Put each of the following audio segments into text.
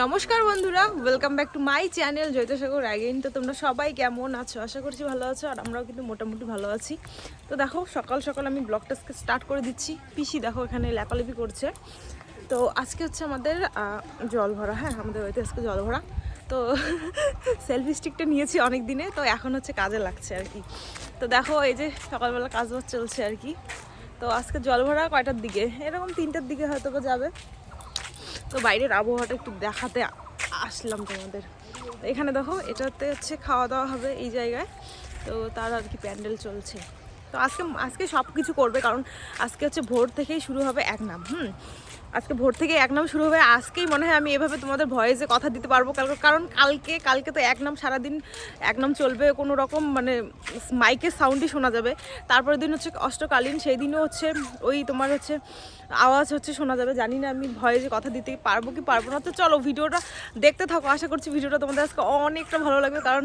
নমস্কার বন্ধুরা welcome back to my channel Jaitsagar again তো তোমরা সবাই কেমন আছো? আশা করছি ভালো আছো, আর আমরাও কিন্তু মোটামুটি ভালো আছি। তো দেখো, সকাল সকাল আমি ব্লগটাকে স্টার্ট করে দিচ্ছি। পিসি দেখো এখানে লেপালেপি করছে। তো আজকে হচ্ছে আমাদের জল ভরা হ্যাঁ আমাদের বাড়িতে আজকে জল ভরা। তো সেলফি স্টিকটা নিয়েছি অনেক দিনে তো এখন হচ্ছে কাজে লাগছে আর কি। তো দেখো, এই যে সকালবেলা কাজবাজ চলছে আর কি। তো আজকে জল ভরা কয়টার দিকে? এরকম তিনটার দিকে হয়তো যাবে। তো বাইরের আবহাওয়াটা একটু দেখাতে আসলাম তোমাদের। এখানে দেখো, এটাতে হচ্ছে খাওয়া দাওয়া হবে এই জায়গায়। তো তার আর কি প্যান্ডেল চলছে। তো আজকে আজকে সব কিছু করবে কারণ আজকে হচ্ছে ভোর থেকেই শুরু হবে এক নাম, হুম? আজকে ভোর থেকে এক নাম শুরু হবে। আজকেই মনে হয় আমি এভাবে তোমাদের ভয়েসে কথা দিতে পারব কালকে। কারণ কালকে কালকে তো এক নাম সারাদিন এক নাম চলবে, কোনো রকম মানে মাইকের সাউন্ডই শোনা যাবে। তারপরের দিন হচ্ছে অষ্টকালীন, সেই দিনও হচ্ছে ওই তোমার হচ্ছে আওয়াজ হচ্ছে শোনা যাবে। জানি না আমি ভয়েসে কথা দিতে পারব কি পারব না। তো চলো ভিডিওটা দেখতে থাকো। আশা করছি ভিডিওটা তোমাদের আজকে অনেকটা ভালো লাগবে। কারণ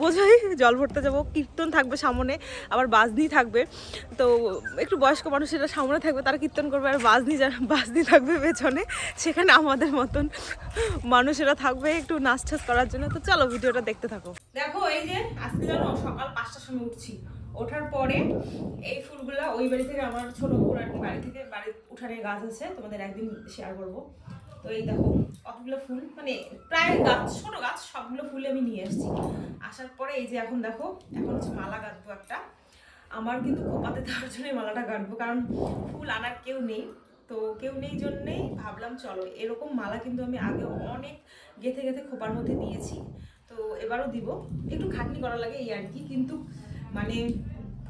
বোঝোই জল ভরতে যাব। কীর্তন থাকবে সামনে, আবার বাজনি থাকবে। তো একটু বয়স্ক মানুষেরা সামনে থাকবে, তারা কীর্তন করবে, আর বাজনি যারা বাজনি থাকবে পেছনে, সেখানে আমাদের মতন মানুষেরা থাকবে একটু নাচ টাচ করার জন্য। তো চলো ভিডিওটা দেখতে থাকো। দেখো, এই যে আজকে জানো, সকাল পাঁচটার সময় উঠছি। ওঠার পরে এই ফুলগুলা ওই বাড়ি থেকে আমার ছোট বোন আর কি বাড়ি থেকে বাড়ি উঠানে গাছ আছে, তোমাদের একদিন শেয়ার করব। তো এই দেখো, অতগুলো ফুল মানে প্রায় গাছ, ছোট গাছ, সবগুলো ফুল আমি নিয়ে এসেছি আসার পরে এই যে এখন দেখো, এখন হচ্ছে মালা গাঁথবো একটা। আমার কিন্তু খোপাতে তার জন্যই মালাটা গাঁথবো কারণ ফুল আনার কেউ নেই। তো কেউ নেই জন্যেই ভাবলাম চলো। এরকম মালা কিন্তু আমি আগে অনেক গেথে গেথে খোপার মধ্যে দিয়েছি। তো এবারও দিব। একটু খাটনি করা লাগে এই আর কি, কিন্তু মানে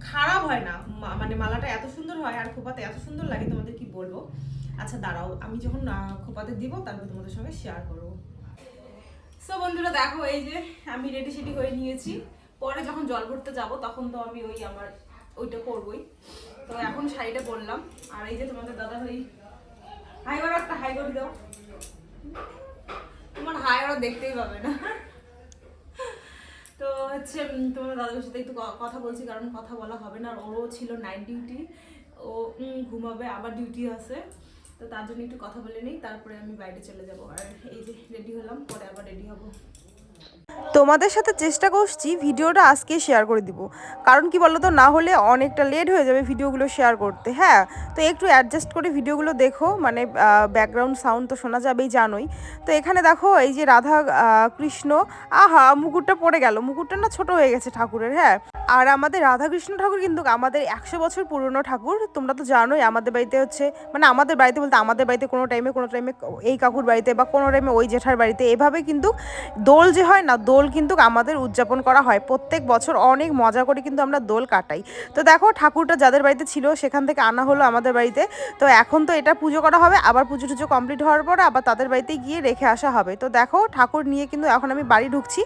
খারাপ হয় না। মানে মালাটা এত সুন্দর হয় আর খোপাতে এত সুন্দর লাগে, তোমাদের কি বলব? আচ্ছা দাঁড়াও। আমি যখন খোপাতে দিব, তারপর তোমাদের সঙ্গে শেয়ার করব। সো বন্ধুরা, দেখো, এই যে আমি রেডি সেডি হয়ে নিয়েছি। পরে যখন জল ভরতে যাব, তখন তো আমি ওই আমার, ওইটা করবই। তো এখন শাড়িটা পরলাম আর এই যে তোমাদের দাদা ভাই হাই করো একটা হাই করে দাও তোমার হাই ওরা দেখতেই পাবে না। তো হচ্ছে তোমার দাদার সাথে একটু কথা বলছি, কারণ কথা বলা হবে না, আর ওরও ছিল নাইট ডিউটি ও ঘুমাবে, আবার ডিউটি আছে। তো তার জন্য একটু কথা বলে নিই, তারপরে আমি বাইরে চলে যাব। আর এই যে রেডি হলাম, পরে আবার রেডি হব। তোমাদের সাথে চেষ্টা করছি ভিডিওটা আজকে শেয়ার করে দিব। কারণ কি বলতো, না হলে অনেকটা লেট হয়ে যাবে ভিডিওগুলো শেয়ার করতে হ্যাঁ? তো একটু অ্যাডজাস্ট করে ভিডিওগুলো দেখো মানে ব্যাকগ্রাউন্ড সাউন্ড তো শোনা যাবেই, জানোই। তো এখানে দেখো, এই যে রাধা কৃষ্ণ, আহা, মুকুটটা পড়ে গেল। মুকুটটা না ছোট হয়ে গেছে ঠাকুরের হ্যাঁ? আর আমাদের রাধাকৃষ্ণ ঠাকুর কিন্তু আমাদের একশো বছর পুরনো ঠাকুর। তোমরা তো জানোই আমাদের বাড়িতে হচ্ছে মানে আমাদের বাড়িতে বলতে আমাদের বাড়িতে কোনো টাইমে কোনো টাইমে এই কাকুর বাড়িতে বা কোনো টাইমে ওই জেঠার বাড়িতে এভাবে কিন্তু দোল যে হয় না, দোল কিন্তু আমাদের উদযাপন করা হয়। প্রত্যেক বছর অনেক মজা করে কিন্তু আমরা দোল কাটাই। তো দেখো, ঠাকুরটা যাদের বাড়িতে ছিল সেখান থেকে আনা হলো আমাদের বাড়িতে। তো এখন তো এটা পুজো করা হবে, আবার পুজো টুজো কমপ্লিট হওয়ার পর আবার তাদের বাড়িতে গিয়ে রেখে আসা হবে। তো দেখো, ঠাকুর নিয়ে কিন্তু এখন আমি বাড়ি ঢুকছি।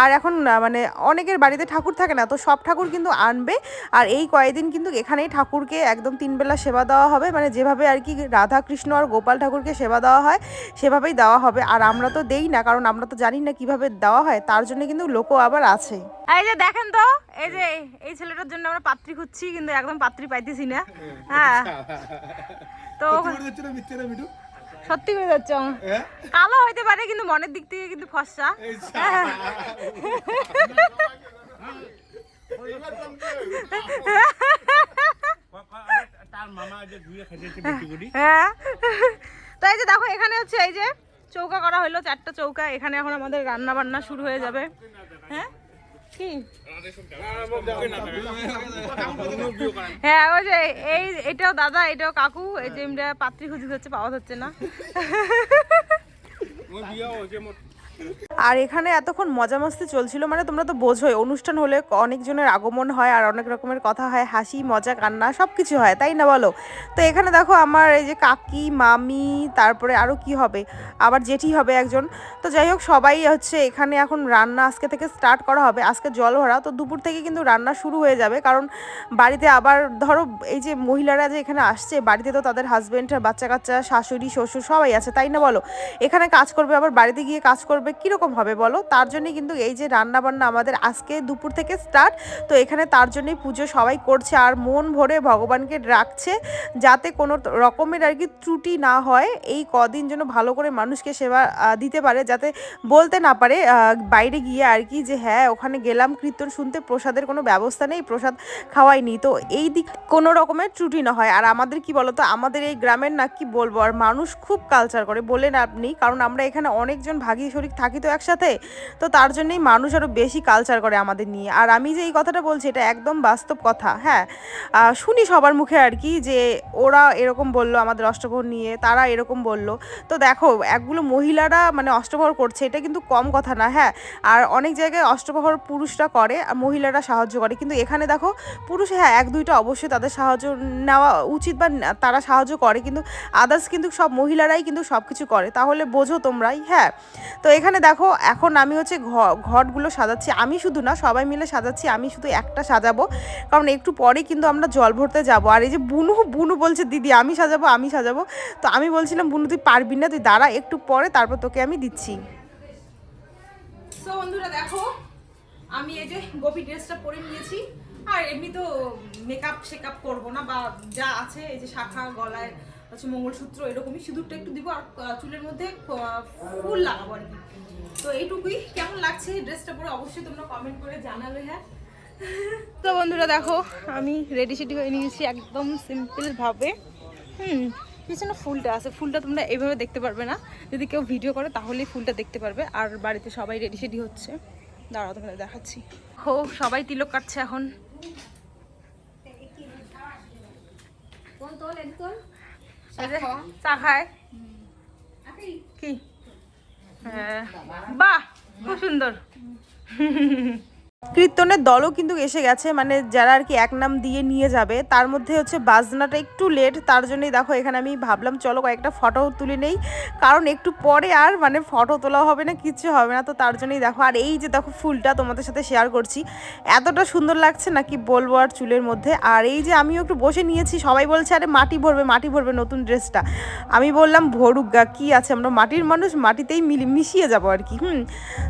আর এখন মানে অনেকের বাড়িতে ঠাকুর থাকে না, তো সব ঠাকুর কিন্তু আনবে। আর এই কয়েকদিন কিন্তু এখানেই ঠাকুরকে একদম তিনবেলা সেবা দেওয়া হবে। মানে যেভাবে আর কি রাধা কৃষ্ণ আর গোপাল ঠাকুরকে সেবা দেওয়া হয় সেভাবেই দেওয়া হবে। আর আমরা তো দেই না কারণ আমরা তো জানি না কীভাবে দেওয়া হয়। তার জন্য কিন্তু লোকও আবার আছে। এই যে দেখেন তো এই যে এই ছেলেটার জন্য আমরা পাত্রী খুঁজছি কিন্তু একদম পাত্রী পাইতেছি না। হ্যাঁ। তো সত্যি করে যাচ্ছ কালো হইতে পারে কিন্তু মনের দিক থেকে কিন্তু ফর্সা তার মামা যে ধুয়ে খাইছে বেশি করি হ্যাঁ তো এই যে দেখো, এখানে হচ্ছে এই যে চৌকা করা হলো, চারটা চৌকা। এখানে এখন আমাদের রান্না বান্না শুরু হয়ে যাবে। হ্যাঁ? হ্যাঁ ওই যে এই এটাও দাদা, এটাও কাকু, এই যে পাত্রী খুঁজি হচ্ছে পাওয়া যাচ্ছে না। আর এখানে এতক্ষণ মজা মস্তি চলছিল মানে তোমরা তো বোঝোই, অনুষ্ঠান হলে অনেকজনের আগমন হয় আর অনেক রকমের কথা হয়, হাসি, মজা, কান্না সব কিছু হয়, তাই না বলো? তো এখানে দেখো আমার এই যে কাকি, মামি, তারপরে আরও কি হবে? আবার জেঠি হবে একজন। তো যাই হোক, সবাই হচ্ছে এখানে এখন রান্না আজকে থেকে স্টার্ট করা হবে। আজকে জল ভরা, তো দুপুর থেকে কিন্তু রান্না শুরু হয়ে যাবে। কারণ বাড়িতে আবার ধরো এই যে মহিলারা যে এখানে আসছে, বাড়িতে তো তাদের হাজব্যান্ড বাচ্চা কাচ্চা শাশুড়ি, শ্বশুর সবাই আছে, তাই না বলো? এখানে কাজ করবে, আবার বাড়িতে গিয়ে কাজ করবে করবে কীরকম হবে বলো? তার জন্যই কিন্তু এই যে রান্না বান্না আমাদের আজকে দুপুর থেকে স্টার্ট তো এখানে তার জন্যই পুজো সবাই করছে আর মন ভরে ভগবানকে রাখছে যাতে কোনো রকমের আর কি ত্রুটি না হয়। এই কদিন যেন ভালো করে মানুষকে সেবা দিতে পারে যাতে বলতে না পারে বাইরে গিয়ে আর কি যে হ্যাঁ ওখানে গেলাম, কীর্তন শুনতে প্রসাদের কোনো ব্যবস্থা নেই, প্রসাদ খাওয়াইনি। তো এই দিক কোনো রকমের ত্রুটি না হয়। আর আমাদের কি বলতো, আমাদের এই গ্রামের না কি বলব, আর মানুষ খুব কালচার করে। বলেন আপনি কারণ আমরা এখানে অনেকজন ভাগি শরিক থাকি তো একসাথে, তো তার জন্যই মানুষ আরও বেশি কালচার করে আমাদের নিয়ে। আর আমি যে এই কথাটা বলছি, এটা একদম বাস্তব কথা হ্যাঁ? শুনি সবার মুখে আর কি যে ওরা এরকম বলল, আমাদের অষ্টপ্রহর নিয়ে, তারা এরকম বলল। তো দেখো, একগুলো মহিলারা মানে অষ্টপ্রহর করছে, এটা কিন্তু কম কথা না হ্যাঁ? আর অনেক জায়গায় অষ্টপ্রহর পুরুষরা করে আর মহিলারা সাহায্য করে। কিন্তু এখানে দেখো, পুরুষ হ্যাঁ এক, দুইটা অবশ্যই তাদের সাহায্য নেওয়া উচিত বা তারা সাহায্য করে। কিন্তু আদার্স কিন্তু সব মহিলারাই কিন্তু সব কিছু করে। তাহলে বোঝো তোমরাই হ্যাঁ? তো এখানে দেখো, এখন আমি হচ্ছে ঘটগুলো সাজাচ্ছি। আমি শুধু না, সবাই মিলে সাজাচ্ছি, আমি শুধু একটা সাজাবো। কারণ একটু পরে কিন্তু আমরা জল ভরতে যাব। আর এই যে বুনু বুনু বলছে, দিদি, আমি সাজাবো আমি সাজাবো। তো আমি বলছিলাম, বুনু, তুই পারবি না, তুই দাঁড়া, একটু পরে তারপর তোকে আমি দিচ্ছি। বন্ধুরা দেখো, আমি এই যে গোপী ড্রেসটা পরে নিয়েছি। আর এমনি তো মেকআপ শেকআপ করব না, বা যা আছে, এই যে শাখা, গলায় হচ্ছে মঙ্গলসূত্র এরকমই সিঁদুরটা একটু দিব আর চুলের মধ্যে ফুল লাগাবো আর কি। তো এইটুকুই কেমন লাগছে এই ড্রেসটা পরে? অবশ্যই তোমরা কমেন্ট করে জানাবে হ্যাঁ? তো বন্ধুরা দেখো আমি রেডি সেডি হয়ে নিয়েছি একদম সিম্পল ভাবে। হুম পিছনে ফুলটা আছে। ফুলটা তোমরা এইভাবে দেখতে পারবে না। যদি কেউ ভিডিও করে তাহলেই ফুলটা দেখতে পারবে। আর বাড়িতে সবাই রেডি সেডি হচ্ছে। দাঁড়াও তোমাদের দেখাচ্ছি। হো সবাই তিলক কাটছে এখন। চা খায়। কি? হ্যাঁ। বাহ খুব সুন্দর। কীর্তনের দলও কিন্তু এসে গেছে মানে যারা আর কি এক নাম দিয়ে নিয়ে যাবে, তার মধ্যে হচ্ছে বাজনাটা একটু লেট তার জন্যই দেখো এখানে আমি ভাবলাম চলো কয়েকটা ফটো তুলে নেই, কারণ একটু পরে আর মানে ফটো তোলাও হবে না, কিচ্ছু হবে না, তো তার জন্যই দেখো, আর এই যে দেখো ফুলটা তোমাদের সাথে শেয়ার করছি, এতটা সুন্দর লাগছে না কি বলব আর চুলের মধ্যে, আর এই যে আমিও একটু বসে নিয়েছি, সবাই বলছে আরে মাটি ভরবে মাটি ভরবে নতুন ড্রেসটা আমি বললাম ভরুক গা, কী আছে, আমরা মাটির মানুষ, মাটিতেই মিলি, মিশিয়ে যাব আর কি, হুম,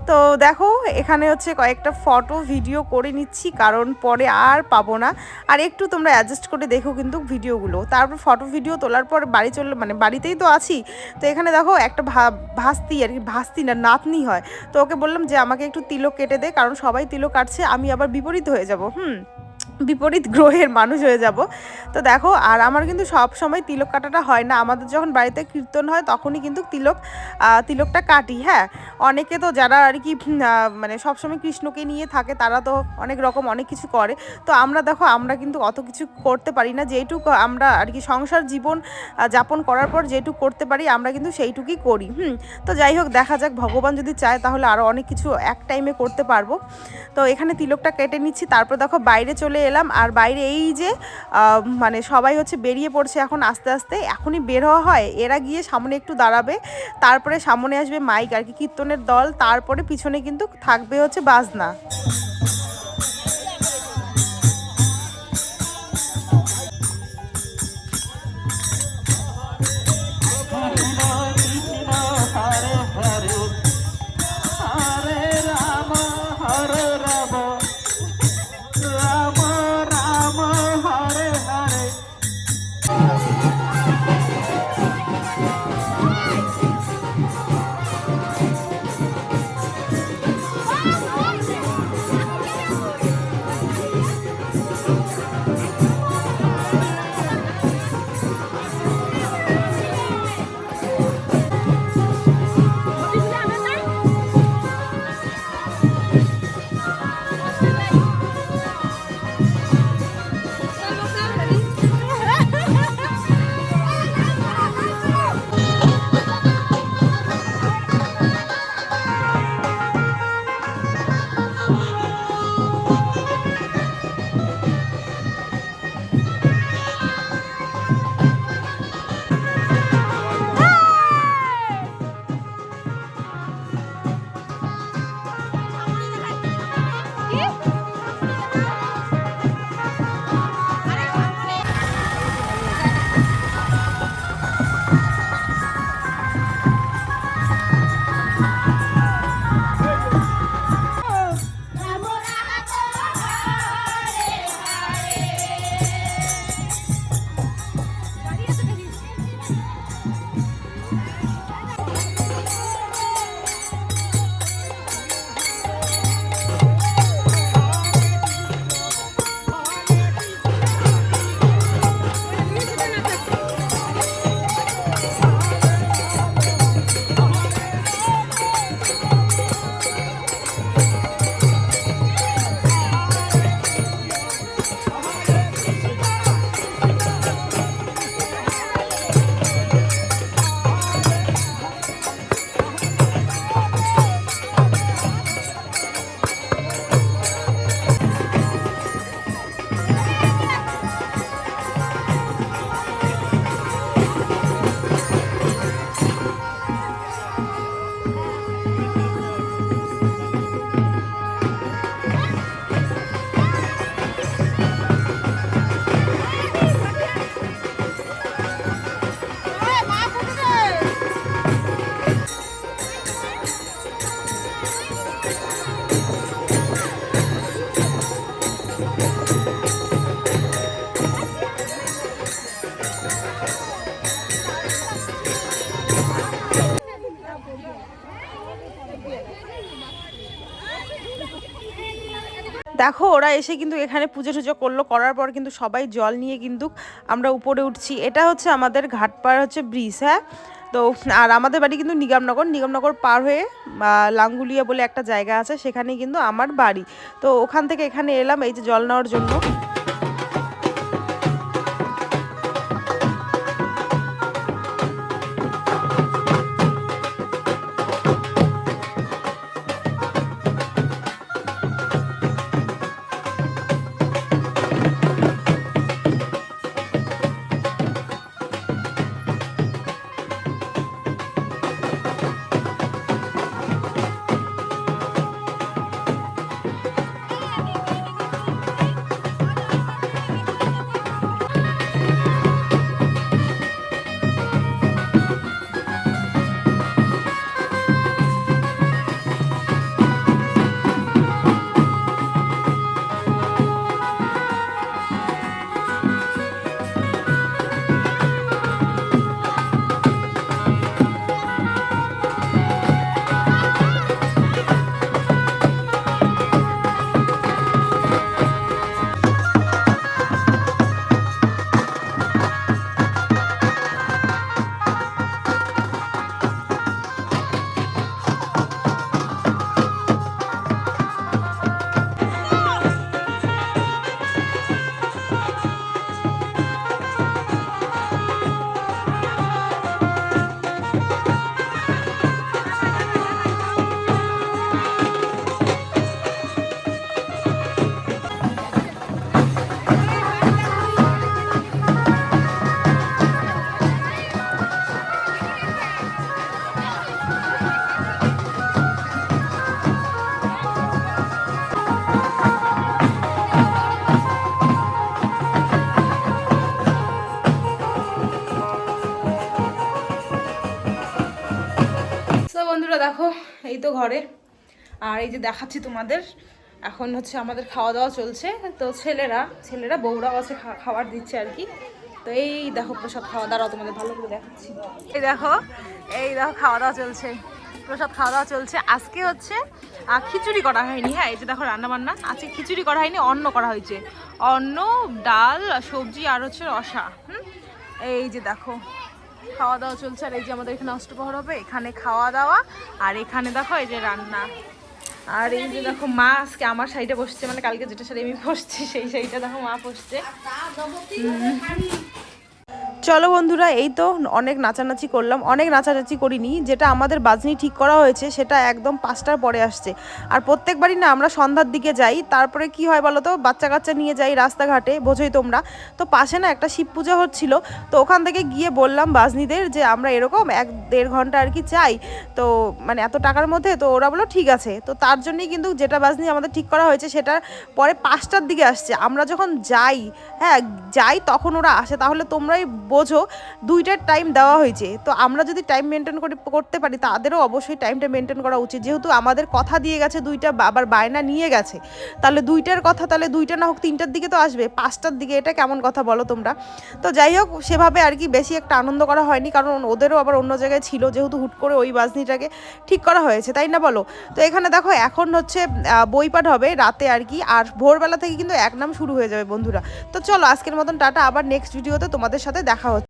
তো দেখো এখানে হচ্ছে কয়েকটা ফটো ভিডিও করে নিচ্ছি, কারণ পরে আর পাবো না। আর একটু তোমরা অ্যাডজাস্ট করে দেখো কিন্তু ভিডিওগুলো তারপর ফটো ভিডিও তোলার পর বাড়ি চলে মানে বাড়িতেই তো আছি। তো এখানে দেখো একটা ভাস্তি আর কি, ভাস্তি না, নাতনি হয়। তো ওকে বললাম যে, আমাকে একটু তিলক কেটে দে, কারণ সবাই তিলক কাটছে, আমি আবার বিপরীত হয়ে যাব। হুম। বিপরীত গ্রহের মানুষ হয়ে যাব। তো দেখো, আর আমার কিন্তু সব সময় তিলক কাটাটা হয় না। আমাদের যখন বাড়িতে কীর্তন হয়, তখনই কিন্তু তিলক তিলকটা কাটি হ্যাঁ? অনেকে তো যারা আর কি মানে সবসময় কৃষ্ণকে নিয়ে থাকে, তারা তো অনেক রকম অনেক কিছু করে। তো আমরা দেখো, আমরা কিন্তু অত কিছু করতে পারি না। যেইটুকু আমরা আর কি সংসার জীবন যাপন করার পর যেটুকু করতে পারি, আমরা কিন্তু সেইটুকুই করি, হুম? তো যাই হোক, দেখা যাক, ভগবান যদি চায়, তাহলে আরও অনেক কিছু এক টাইমে করতে পারব। তো এখানে তিলকটা কেটে নিচ্ছি। তারপর দেখো, বাইরে চলে এলাম। আর বাইরে এই যে মানে সবাই হচ্ছে বেরিয়ে পড়ছে এখন আস্তে আস্তে। এখনই বের হওয়া হয়। এরা গিয়ে সামনে একটু দাঁড়াবে। তারপরে সামনে আসবে মাইক আর কি, কীর্তনের দল। তারপরে পিছনে কিন্তু থাকবে হচ্ছে বাজনা। দেখো, ওরা এসে কিন্তু এখানে পুজো টুজো করল, করার পর কিন্তু সবাই জল নিয়ে কিন্তু আমরা উপরে উঠছি। এটা হচ্ছে আমাদের ঘাটপাড় হচ্ছে ব্রিজ হ্যাঁ? তো, আর আমাদের বাড়ি কিন্তু নিগমনগর নিগমনগর পার হয়ে লাঙ্গুলিয়া বলে একটা জায়গা আছে সেখানে কিন্তু আমার বাড়ি। তো ওখান থেকে এখানে এলাম, এই যে জল নেওয়ার জন্য। ঘরে। আর এই যে দেখাচ্ছি তোমাদের, এখন হচ্ছে আমাদের খাওয়া দাওয়া চলছে। তো ছেলেরা ছেলেরা, বউরাও আছে খাবার দিচ্ছে আর কি। তো এই দেখো প্রসাদ খাওয়া দাওয়া তোমাদের ভালো করে দেখাচ্ছি। এই দেখো এই দেখো খাওয়া দাওয়া চলছে। প্রসাদ খাওয়া দাওয়া চলছে। আজকে হচ্ছে খিচুড়ি করা হয়নি। হ্যাঁ এই যে দেখো রান্না বান্না আজকে খিচুড়ি করা হয়নি, অন্ন করা হয়েছে। অন্ন, ডাল, সবজি আর হচ্ছে রসা। হুম? এই যে দেখো খাওয়া দাওয়া চলছে, আর এই যে আমাদের এখানে অষ্টপ্রহর হবে, এখানে খাওয়া দাওয়া আর এখানে দেখো এই যে রান্না। আর এই যে দেখো মা আজকে আমার শাড়িটা বসছে মানে কালকে যেটা শাড়ি আমি বসছি, সেই শাড়িটা দেখো মা বসছে। চলো বন্ধুরা, এই তো অনেক নাচানাচি করলাম, অনেক নাচানাচি করিনি, যেটা আমাদের বাজনি ঠিক করা হয়েছে, সেটা একদম পাঁচটার পরে আসছে। আর প্রত্যেকবারই না আমরা সন্ধ্যার দিকে যাই, তারপরে কি হয় বলো তো, বাচ্চা কাচ্চা নিয়ে যাই রাস্তাঘাটে, বোঝোই তোমরা। তো পাশে না একটা শিব পূজা হচ্ছিল, তো ওখান থেকে গিয়ে বললাম বাজনিদের যে আমরা এরকম এক দেড় ঘণ্টা আর কি চাই, তো মানে এত টাকার মধ্যে, তো ওরা বলল ঠিক আছে। তো তার জন্যই কিন্তু যেটা বাজনি আমাদের ঠিক করা হয়েছে সেটা পরে পাঁচটার দিকে আসছে। আমরা যখন যাই হ্যাঁ যাই তখন ওরা আসে, তাহলে তোমরাই বোঝো, দুইটার টাইম দেওয়া হয়েছে। তো আমরা যদি টাইম মেনটেন করে, করতে পারি, তাদেরও অবশ্যই টাইমটা মেনটেন করা উচিত। যেহেতু আমাদের কথা দিয়ে গেছে, দুইটা আবার বায়না নিয়ে গেছে, তাহলে দুইটার কথা, তাহলে দুইটা না হোক, তিনটার দিকে তো আসবে, পাঁচটার দিকে, এটা কেমন কথা বলো তোমরা? তো যাই হোক, সেভাবে আর কি বেশি একটা আনন্দ করা হয়নি, কারণ ওদেরও আবার অন্য জায়গায় ছিল, যেহেতু হুট করে ওই বাজনিটাকে ঠিক করা হয়েছে, তাই না বলো? তো এখানে দেখো, এখন হচ্ছে বইপাঠ হবে রাতে আর কি, আর ভোরবেলা থেকে কিন্তু এক নাম শুরু হয়ে যাবে, বন্ধুরা। তো চলো, আজকের মতন টাটা, আবার নেক্সট ভিডিওতে তোমাদের সাথে দেখা Блэкхаут.